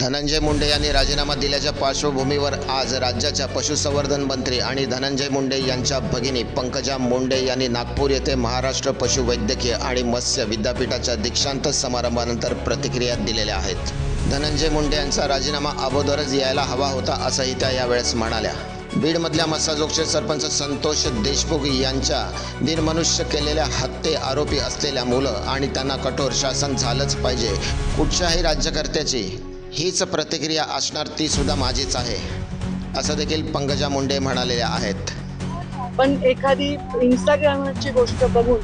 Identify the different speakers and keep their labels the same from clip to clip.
Speaker 1: धनंजय मुंडे यांनी राजीनामा दिल्याच्या पार्श्वभूमीवर आज राज्याच्या पशुसंवर्धन मंत्री आणि धनंजय मुंडे यांच्या भगिनी पंकजा मुंडे यांनी नागपूर येथे महाराष्ट्र पशुवैद्यकीय आणि मत्स्य विद्यापीठाच्या दीक्षांत समारंभानंतर प्रतिक्रिया दिलेल्या आहेत. धनंजय मुंडे यांचा राजीनामा अगोदरच यायला हवा होता असंही त्या यावेळेस म्हणाल्या. बीडमधल्या मसाजोगचे सरपंच संतोष देशमुख यांच्या निर्मनुष्य केलेल्या हत्ये आरोपी असलेल्या मुलं आणि त्यांना कठोर शासन झालंच पाहिजे कुठच्याही राज्यकर्त्याची हीच प्रतिक्रिया असणार ती सुद्धा माझीच आहे. असं देखील पंकजा मुंडे म्हणालेल्या आहेत.
Speaker 2: पण एखादी इंस्टाग्रामची गोष्ट बघून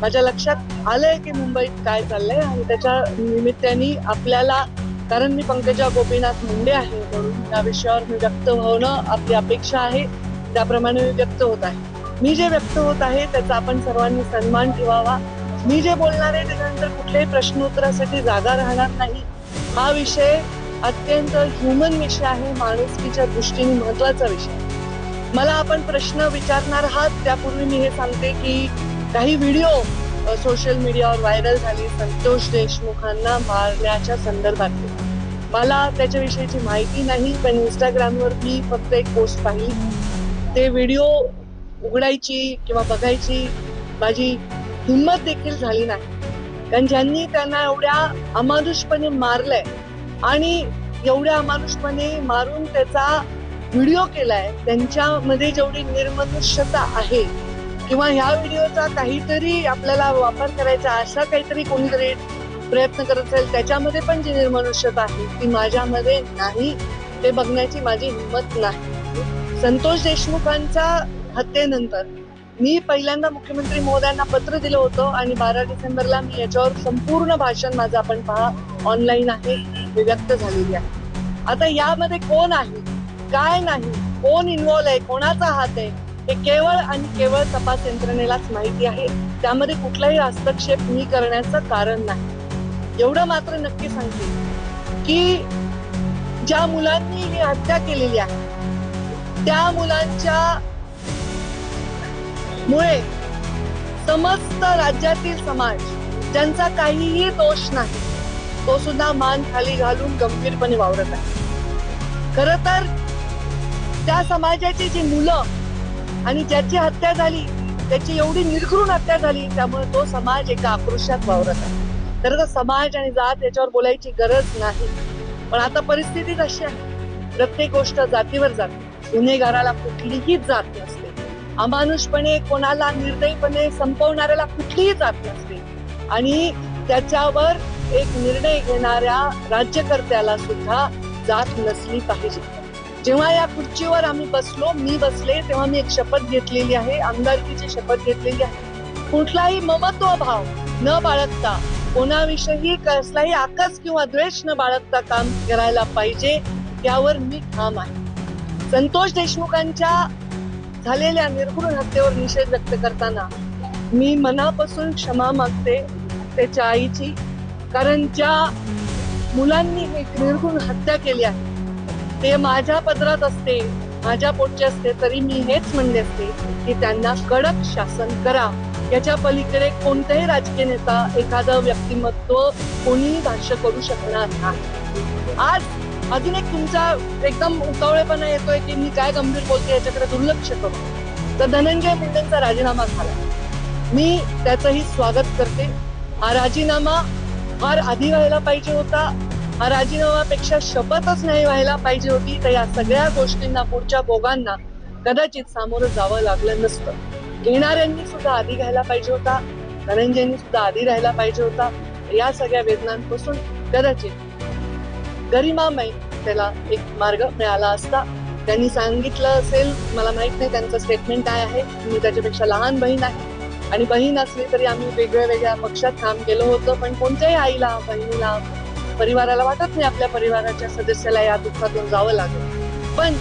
Speaker 2: माझ्या लक्षात आलंय की मुंबईत काय चाललंय आणि त्याच्या निमित्ताने आपल्याला कारण मी पंकजा गोपीनाथ मुंडे आहे म्हणून या विषयावर मी व्यक्त होणं आपली अपेक्षा आहे त्याप्रमाणे मी व्यक्त होत आहे. मी जे व्यक्त होत आहे त्याचा आपण सर्वांनी सन्मान ठेवावा. मी जे बोलणार आहे त्याच्यानंतर कुठल्याही प्रश्नोत्तरासाठी जागा राहणार नाही. हा विषय अत्यंत ह्युमन विषय आहे माणुसकीच्या दृष्टीने महत्त्वाचा विषय मला आपण प्रश्न विचारणार आहात त्यापूर्वी मी हे सांगते की काही व्हिडिओ सोशल मीडियावर व्हायरल झाली संतोष देशमुखांना मारण्याच्या संदर्भातले. मला त्याच्याविषयीची माहिती नाही पण इंस्टाग्रामवर मी फक्त एक पोस्ट पाहिली. ते व्हिडिओ उघडायची किंवा बघायची माझी हिंमत देखील झाली नाही. कारण ज्यांनी त्यांना एवढ्या अमानुषपणे मारलंय आणि एवढ्या अमानुषपणे मारून त्याचा व्हिडिओ केलाय त्यांच्यामध्ये जेवढी निर्मनुष्यता आहे किंवा ह्या व्हिडिओचा काहीतरी आपल्याला वापर करायचा असा काहीतरी कोणीतरी प्रयत्न करत असेल त्याच्यामध्ये पण जी निर्मनुष्यता आहे ती माझ्यामध्ये नाही ते बघण्याची माझी हिंमत नाही. संतोष देशमुखांच्या हत्येनंतर मी पहिल्यांदा मुख्यमंत्री महोदयांना पत्र दिलं होतं आणि बारा डिसेंबरला मी याच्यावर संपूर्ण भाषण माझं आपण पहा ऑनलाईन आहे मी व्यक्त झालेली आहे. आता यामध्ये कोण आहे? काय नाही? कोण इन्व्हॉल्व आहे? कोणाचा हात आहे? हे केवळ आणि केवळ तपास यंत्रणेलाच माहिती आहे. त्यामध्ये कुठलाही हस्तक्षेप मी करण्याचं कारण नाही. एवढं मात्र नक्की सांगते की ज्या मुलांनी ही हत्या केलेली आहे त्या मुलांच्या मुळे समस्त राज्यातील समाज ज्यांचा काहीही दोष नाही तो सुद्धा मान खाली घालून गंभीरपणे वावरत आहे. खर तर त्या समाजाची जी मुलं आणि ज्याची हत्या झाली त्याची एवढी निर्घृण हत्या झाली त्यामुळे तो समाज एका आक्रोशात वावरत आहे. खरं तर समाज आणि जात याच्यावर बोलायची गरज नाही पण आता परिस्थिती अशी आहे. प्रत्येक गोष्ट जातीवर जाते. गुन्हेगाराला कुठलीही जात अमानुषपणे कोणाला निर्दयीपणे संपवणाऱ्याला कुठलीही जात नसते. आणि त्याच्यावर एक निर्णय घेणाऱ्या राज्यकर्त्याला सुद्धा जात नसली पाहिजे. जेव्हा या खुर्चीवर आम्ही बसलो मी बसले तेव्हा मी एक शपथ घेतलेली आहे आमदारकीची शपथ घेतलेली आहे. कुठलाही ममत्व भाव न बाळगता कोणाविषयी कसलाही आकस किंवा द्वेष न बाळगता काम करायला पाहिजे यावर मी ठाम आहे. संतोष देशमुखांच्या झालेल्या निर्घृण हत्येवर निषेध व्यक्त करताना मी मनापासून क्षमा मागते त्याच्या आईची कारण ज्या मुलांनी एक निर्घृण हत्या केली आहे ते माझ्या पदरात असते माझ्या पोटचे असते तरी मी हेच म्हणले असते की त्यांना कडक शासन करा. याच्या पलीकडे कोणताही राजकीय नेता एखादं व्यक्तिमत्व कोणीही भाष्य करू शकणार नाही. आज अजून एक तुमचा एकदम उतावळेपणा येतोय की मी काय गंभीर बोलते याच्याकडे दुर्लक्ष करू तर धनंजय मुंडेंचा राजीनामा झाला. मी त्याचंही स्वागत करते. हा राजीनामा फार आधी व्हायला पाहिजे होता. हा राजीनामापेक्षा शपथच नाही व्हायला पाहिजे होती. तर या सगळ्या गोष्टींना पुढच्या भोगांना कदाचित सामोरं जावं लागलं नसतं. घेणाऱ्यांनी सुद्धा आधी घ्यायला पाहिजे होता. धनंजयनी सुद्धा आधी राहायला पाहिजे होता. या सगळ्या वेदनांपासून कदाचित गरिमामय त्याला एक मार्ग मिळाला असता. त्यांनी सांगितलं असेल मला माहीत नाही त्यांचं स्टेटमेंट काय आहे. मी त्याच्यापेक्षा लहान बहीण आहे. आणि बहीण असली तरी आम्ही वेगळ्या वेगळ्या पक्षात काम केलं होतं पण कोणत्याही आईला बहिणीला परिवाराला वाटत नाही आपल्या परिवाराच्या सदस्याला या दुःखातून जावं लागेल. पण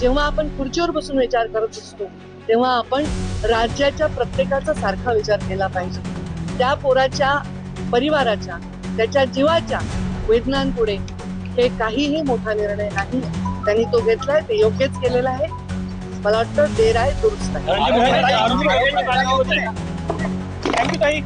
Speaker 2: जेव्हा आपण खुर्चीवर बसून विचार करत असतो तेव्हा आपण राज्याच्या प्रत्येकाचा सारखा विचार केला पाहिजे. त्या पोराच्या परिवाराच्या त्याच्या जीवाच्या वेदनांपुढे हे काहीही मोठा निर्णय नाही. त्यांनी तो घेतलाय ते योग्यच केलेला आहे. मला वाटतं देर आहे दुरुस्त आहे.
Speaker 3: थँक्यू ताई.